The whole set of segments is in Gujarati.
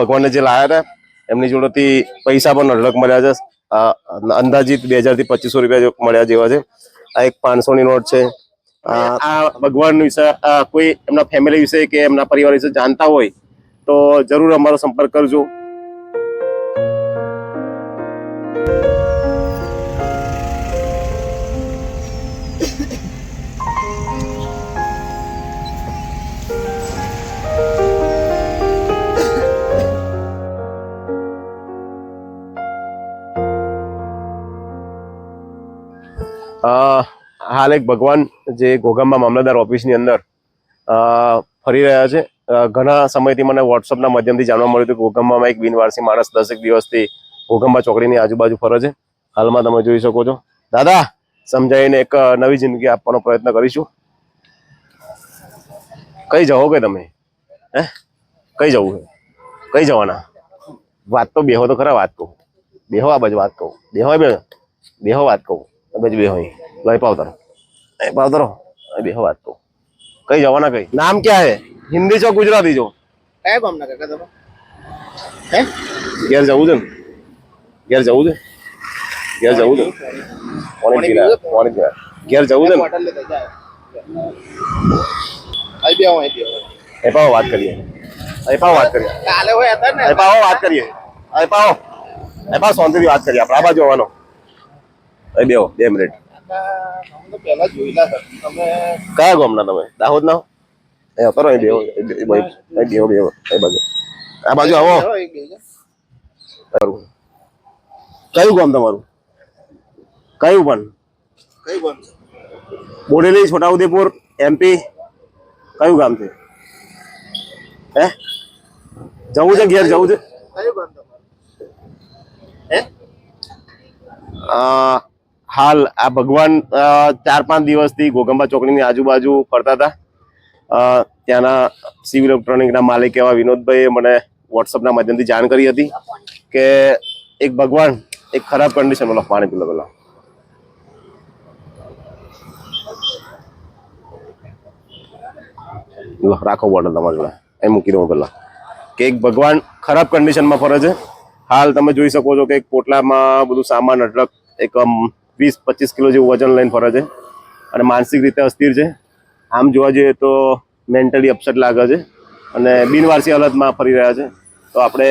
ભગવાનને જે લાયા હતા એમની જોડેથી પૈસા પણ અઢળક મળ્યા છે. અંદાજિત બે હજારથી પચીસો રૂપિયા મળ્યા જેવા છે. આ એક પાંચસો ની નોટ છે. આ આ ભગવાન વિશે કોઈ એમના ફેમિલી વિશે કે એમના પરિવાર વિશે જાણતા હોય તો જરૂર અમારો સંપર્ક કરજો. હાલ એક ભગવાન જે ગોગાંબા મામલતદાર ઓફિસની અંદર ફરી રહ્યા છે. ઘણા સમયથી મને વોટ્સઅપના માધ્યમથી જાણવા મળ્યું હતું કે ગોગાંબામાં એક બિનવારસી માણસ દસેક દિવસથી ગોગાંબા ચોકડીની આજુબાજુ ફરે છે. હાલમાં તમે જોઈ શકો છો. દાદા, સમજાવીને એક નવી જિંદગી આપવાનો પ્રયત્ન કરીશું. કઈ જાઓ કે તમે? હે? કઈ જવું છે? કઈ જવાના? વાત તો બેહો તો ખરા વાત કહું. બેહો આ બાજુ વાત કહું. બેહો બેહો વાત કહું. આ બાજુ બેહો. લઈ પાવતરો એ અહીં બેહો વાત તો. કઈ જવાના કઈ? નામ ક્યાં હે? હિન્દી છો ગુજરાતી છો? કયા ગામના કાકા તમે? હે? ઘેર જવું છે ને? ઘેર જવું છે? ઘેર જવું છે? પાણી પીલા પાણી પીલા ઘેર જવું છે ને? હોટલ લેતા જાય. આઈ અહીં બેહો એ પાવો વાત કરીએ. એ પાવો વાત કરીએ. કાલે હોય હતા ને? એ પાવો વાત કરીએ. એ પાવો એ પાવો શાંતિથી વાત કરીએ. આપણે આ બાજુ આવવાનો. એ બેહો બે મિનિટ. કયા ગામના તમે? દાહોદ ના એ કરો એ બેહો એ બાજુ. બેહો બેહો એ બાજુ. આ બાજુ આવો. અહીં. કયું ગામ તમારું? કયું પણ? બોડેલી છોટાઉદેપુર એમપી કયું ગામ છે? હે? જવું છે ઘેર જવું છે? કયું ગામ તમારું? હે? અ, હાલ આ ભગવાન ચાર પાંચ દિવસથી ગોગંબા ચોકડીની આજુબાજુ ફરતા હતા. ત્યાંના સિવિલ ઇલેક્ટ્રોનિકના માલિક એવા વિનોદભાઈએ મને વોટ્સઅપના માધ્યમથી જાણ કરી હતી કે એક ભગવાન, એક ખરાબ કન્ડિશન પેલો પાણી પીલો પેલો રાખો બોટલ તમારા જોડે. એ મૂકી દઉં પેલા કે એક ભગવાન ખરાબ કન્ડિશનમાં ફરે છે. હાલ તમે જોઈ શકો છો કે એક પોટલામાં બધું સામાન અઢળક એક વીસ પચીસ કિલો જેવું વજન લઈને ફરે છે. અને માનસિક રીતે અસ્થિર છે. આમ જોવા જઈએ તો મેન્ટલી અપસેટ લાગે છે. અને બિનવારસી હાલતમાં ફરી રહ્યા છે. તો આપણે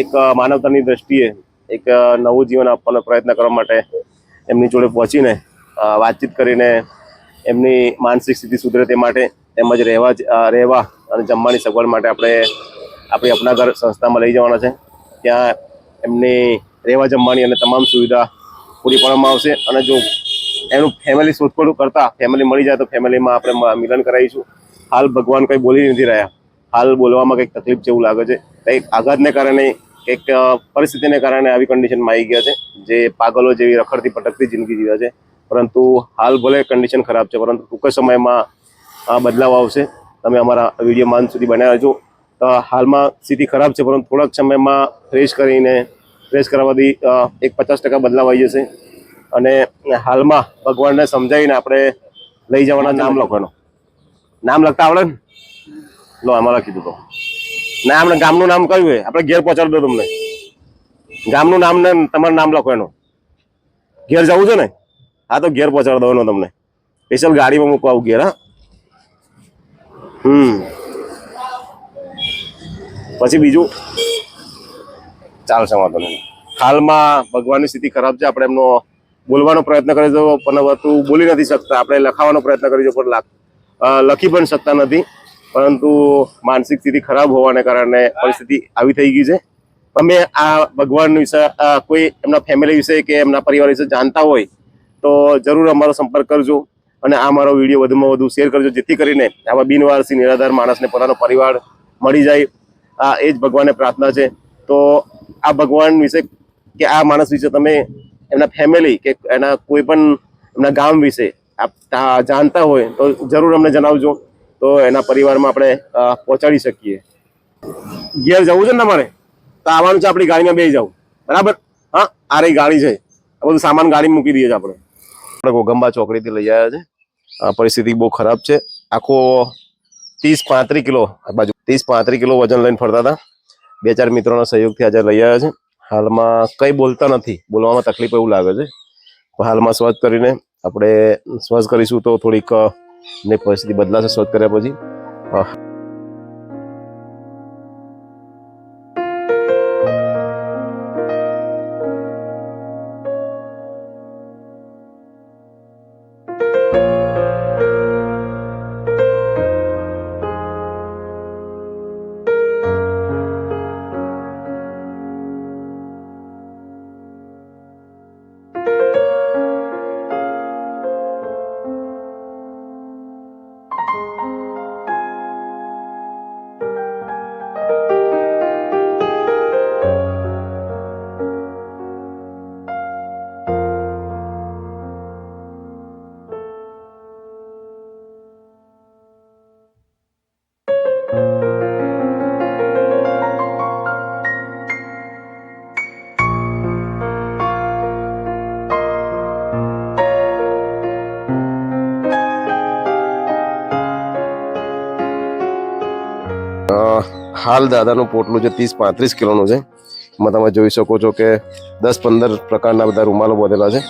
એક માનવતાની દ્રષ્ટિએ એક નવું જીવન આપવાનો પ્રયત્ન કરવા માટે એમની જોડે પહોંચીને વાતચીત કરીને એમની માનસિક સ્થિતિ સુધરે તે માટે તેમજ રહેવા રહેવા અને જમવાની સગવડ માટે આપણે આપણી અપના ઘર સંસ્થામાં લઈ જવાના છે. ત્યાં એમની રહેવા જમવાની અને તમામ સુવિધા પૂરી પાડવામાં આવશે અને જો એનું ફેમિલી શોધખોળ કરતા ફેમિલી મળી જાય તો ફેમિલીમાં આપણે મિલન કરાવીશું. હાલ ભગવાન કંઈ બોલી નથી રહ્યા. હાલ બોલવામાં કંઈક તકલીફ જેવું લાગે છે. કંઈક આઘાતને કારણે, કંઈક પરિસ્થિતિને કારણે આવી કન્ડિશનમાં આવી ગયા છે, જે પાગલો જેવી રખડતી, ભટકતી જિંદગી જીવે છે. પરંતુ હાલ ભલે કન્ડિશન ખરાબ છે, પરંતુ ટૂંક સમયમાં આ બદલાવ આવશે. તમે અમારા વીડિયો માન સુધી બનાવ્યા છો તો હાલમાં સ્થિતિ ખરાબ છે, પરંતુ થોડાક સમયમાં ફ્રેશ કરીને ફ્રેશ કરાવવાથી એક પચાસ ટકા બદલાવ આવી જશે. અને હાલમાં ભગવાનને સમજાવીને આપણે લઈ જવાના નામ લખવાનું. નામ લખતા આવડે ને? લો, આમાં લખી દીધું. ના, આપણે ગામનું નામ કયું હોય આપણે ઘેર પહોંચાડી દો તમને. ગામનું નામ ને તમારું નામ લખો એનું ઘેર જવું છે ને? હા, તો ઘેર પહોંચાડી દો એનો તમને. સ્પેશિયલ ગાડીમાં મૂકવા આવું ઘેર, હા? હમ. પછી બીજું? ચાલશે, વાંધો નહીં. હાલમાં ભગવાનની સ્થિતિ ખરાબ છે, આપણે એમનો બોલવાનો પ્રયત્ન કરીએ તો પણ વધુ બોલી નથી શકતા. આપણે લખાવાનો પ્રયત્ન કરીશું પણ લખી પણ શકતા નથી. પરંતુ માનસિક સ્થિતિ ખરાબ હોવાને કારણે પરિસ્થિતિ આવી થઈ ગઈ છે. તમે આ ભગવાન વિશે કોઈ એમના ફેમિલી વિશે કે એમના પરિવાર વિશે જાણતા હોય, તો જરૂર અમારો સંપર્ક કરજો અને આ મારો વીડિયો વધુમાં વધુ શેર કરજો, જેથી કરીને આવા બિનવારસી, નિરાધાર માણસને પોતાનો પરિવાર મળી જાય. આ એ જ ભગવાનને પ્રાર્થના છે. તો આ ભગવાન વિશે કે આ માણસ વિશે તમે એમના ફેમિલી કે એના કોઈ પણ એમના ગામ વિશે આપ જાણતા હોય તો જરૂર અમને જણાવજો. તો એના પરિવારમાં આપણે પહોંચાડી શકીએ. ઘેર જવું છે ને તમારે? તો આવવાનું છે આપણી ગાડીમાં બે જવું બરાબર? હા, આ રહી ગાડી છે. આ બધું સામાન ગાડી મૂકી દઈએ છીએ આપણે. આપણે ગોગંબા ચોકડીથી લઈ આવ્યા છે. પરિસ્થિતિ બહુ ખરાબ છે. આખો ત્રીસ પાંત્રીસ કિલો બાજુ ત્રીસ પાંત્રીસ કિલો વજન લઈને ફરતા હતા. બે ચાર મિત્રોના સહયોગથી આજે લઈ આવ્યા છે. હાલમાં કંઈ બોલતા નથી. બોલવામાં તકલીફ એવું લાગે છે. હાલમાં સ્વચ્છ કરીને આપણે સ્વચ્છ કરીશું તો થોડીક ને પરિસ્થિતિ બદલાશે સ્વચ્છ કર્યા પછી. હાલ દાદાનું પોટલું છે ત્રીસ પાંત્રીસ કિલોનું છે, એમાં તમે જોઈ શકો છો કે દસ પંદર પ્રકારના બધા રૂમાલો બધેલા છે.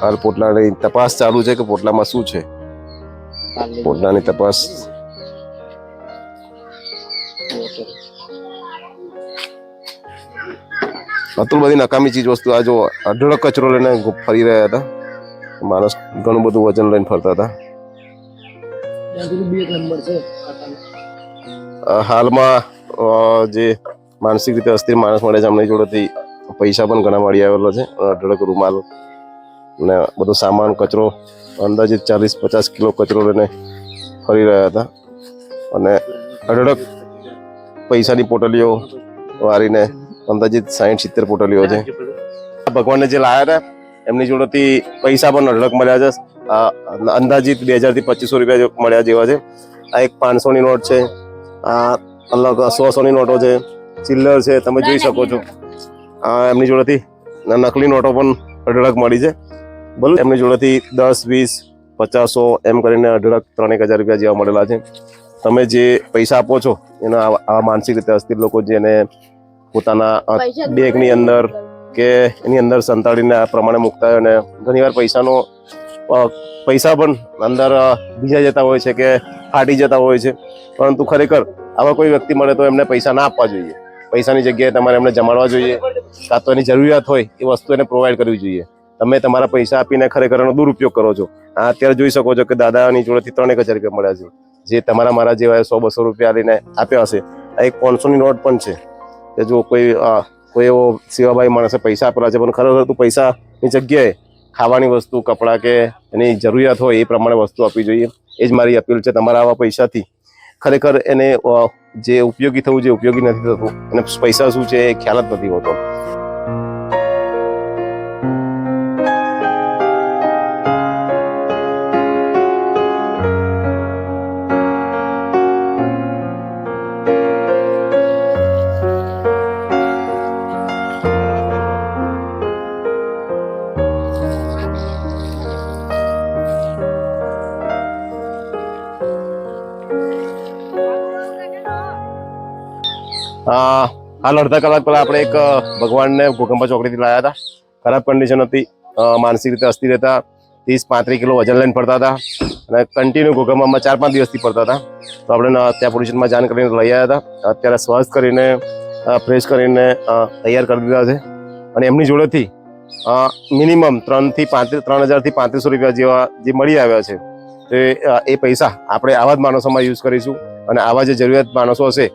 હાલ પોટલાની તપાસ ચાલુ છે કે પોટલામાં શું છે? પોટલાની તપાસ. અતુલ બધી નકામી ચીજ વસ્તુ, આ જો અઢળક કચરો લઈને ફરી રહ્યા હતા. માણસ ઘણું બધું વજન લઈને ફરતા હતા. હાલમાં જે માનસિક રીતે અસ્થિર માણસ મળે છે, એમની જોડેથી પૈસા પણ ઘણા મળી આવેલો છે. અઢળક રૂમાલ ને બધો સામાન, કચરો, અંદાજિત ચાલીસ પચાસ કિલો કચરો લઈને ફરી રહ્યા હતા. અને અઢળક પૈસાની પોટલીઓ વારીને અંદાજિત સાહીઠ, સિત્તેર પોટલીઓ છે. ભગવાનને જે લાયા હતા, એમની જોડેથી પૈસા પણ અઢળક મળ્યા છે. અંદાજિત બે હજારથી પચીસો રૂપિયા મળ્યા જેવા છે. આ એક પાંચસોની નોટ છે. આ અલગ સો સોની નોટો છે ચિલ્લર છે તમે જોઈ શકો છો. આ એમની જોડેથી નકલી નોટો પણ અઢળક મળી છે. બોલો. એમની જોડેથી દસ વીસ પચાસો એમ કરીને અઢળક ત્રણેક હજાર રૂપિયા જેવા મળેલા છે. તમે જે પૈસા આપો છો એના આવા માનસિક રીતે અસ્થિર લોકો જેને પોતાના બેગની અંદર કે એની અંદર સંતાડીને આ પ્રમાણે મૂકતા હોય અને ઘણીવાર પૈસાનો પૈસા પણ અંદર ભીજા જતા હોય છે કે ફાટી જતા હોય છે. પરંતુ ખરેખર આવા કોઈ વ્યક્તિ મળે તો એમને પૈસા ના આપવા જોઈએ. પૈસાની જગ્યાએ તમારે એમને જમાડવા જોઈએ. કાં તો એની જરૂરિયાત હોય એ વસ્તુ એને પ્રોવાઈડ કરવી જોઈએ. તમે તમારા પૈસા આપીને ખરેખર એનો દુરુપયોગ કરો છો. આ અત્યારે જોઈ શકો છો કે દાદાની જોડેથી ત્રણ એક હજાર રૂપિયા મળ્યા છે. જે તમારા મારા જેવા સો બસો રૂપિયા લઈને આપ્યા હશે. આ એક પાંચસોની નોટ પણ છે. કે જો કોઈ કોઈ એવો સેવાભાઈ માણસે પૈસા આપેલા છે, પણ ખરેખર તું પૈસાની જગ્યાએ ખાવાની વસ્તુ, કપડાં કે એની જરૂરિયાત હોય એ પ્રમાણે વસ્તુ આપવી જોઈએ. એ જ મારી અપીલ છે તમારા આવા પૈસાથી. ખરેખર એને જે ઉપયોગી થવું, જે ઉપયોગી નથી થતું અને પૈસા શું છે એ ખ્યાલ જ નથી હોતો. હાલ અડધા કલાક પહેલાં આપણે એક ભગવાનને ભૂકંપા ચોકડીથી લાયા હતા. ખરાબ કન્ડિશન હતી. માનસિક રીતે અસ્થિર હતા ત્રીસ પાંત્રીસ કિલો વજન લઈને ફરતા હતા. અને કન્ટિન્યુ ભૂકંપમાં ચાર પાંચ દિવસથી ફરતા હતા. તો આપણે ત્યાં પોલ્યુશનમાં જાણ કરીને લઈ આવ્યા હતા. અત્યારે સ્વસ્થ કરીને ફ્રેશ કરીને તૈયાર કરી દીધા છે. અને એમની જોડેથી મિનિમમ ત્રણથી પાંત્રીસ ત્રણ હજારથી પાંત્રીસો રૂપિયા જેવા જે મળી આવ્યા છે એ, એ પૈસા આપણે આવા જ માણસોમાં યુઝ કરીશું. અને આવા જે જરૂરિયાત માણસો હશે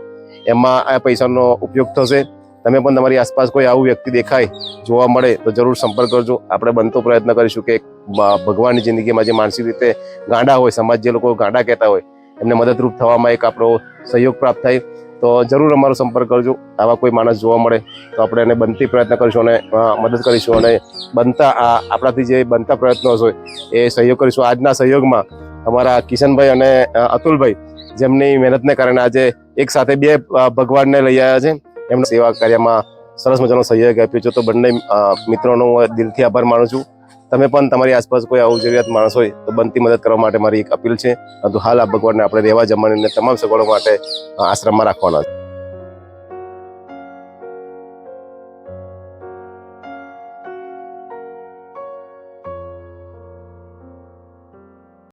એમાં આ પૈસાનો ઉપયોગ થશે. તમે પણ તમારી આસપાસ કોઈ આવું વ્યક્તિ દેખાય, જોવા મળે, તો જરૂર સંપર્ક કરજો. આપણે બનતો પ્રયત્ન કરીશું કે ભગવાનની જિંદગીમાં જે માનસિક રીતે ગાંડા હોય, સમાજ જે લોકો ગાંડા કહેતા હોય, એમને મદદરૂપ થવામાં એક આપણો સહયોગ પ્રાપ્ત થાય. તો જરૂર અમારો સંપર્ક કરજો. આવા કોઈ માણસ જોવા મળે, તો આપણે એને બનતી પ્રયત્ન કરીશું અને મદદ કરીશું અને બનતા આ, આપણાથી જે બનતા પ્રયત્નો હોય એ સહયોગ કરીશું. આજના સહયોગમાં અમારા કિશનભાઈ અને અતુલભાઈ, જેમની મહેનતને કારણે આજે એક સાથે બે ભગવાનને લઈ આવ્યા છે. એમના સેવા કાર્યમાં સરસ મજાનો સહયોગ આપ્યો છે. તો બંને મિત્રોનો હું દિલથી આભાર માનું છું. તમે પણ તમારી આસપાસ કોઈ આવું જરૂરિયાત માણસ હોય, તો બનતી મદદ કરવા માટે મારી એક અપીલ છે. પરંતુ હાલ આ ભગવાનને આપણે રહેવા જમવાની તમામ સગવડો માટે આશ્રમમાં રાખવાના છે.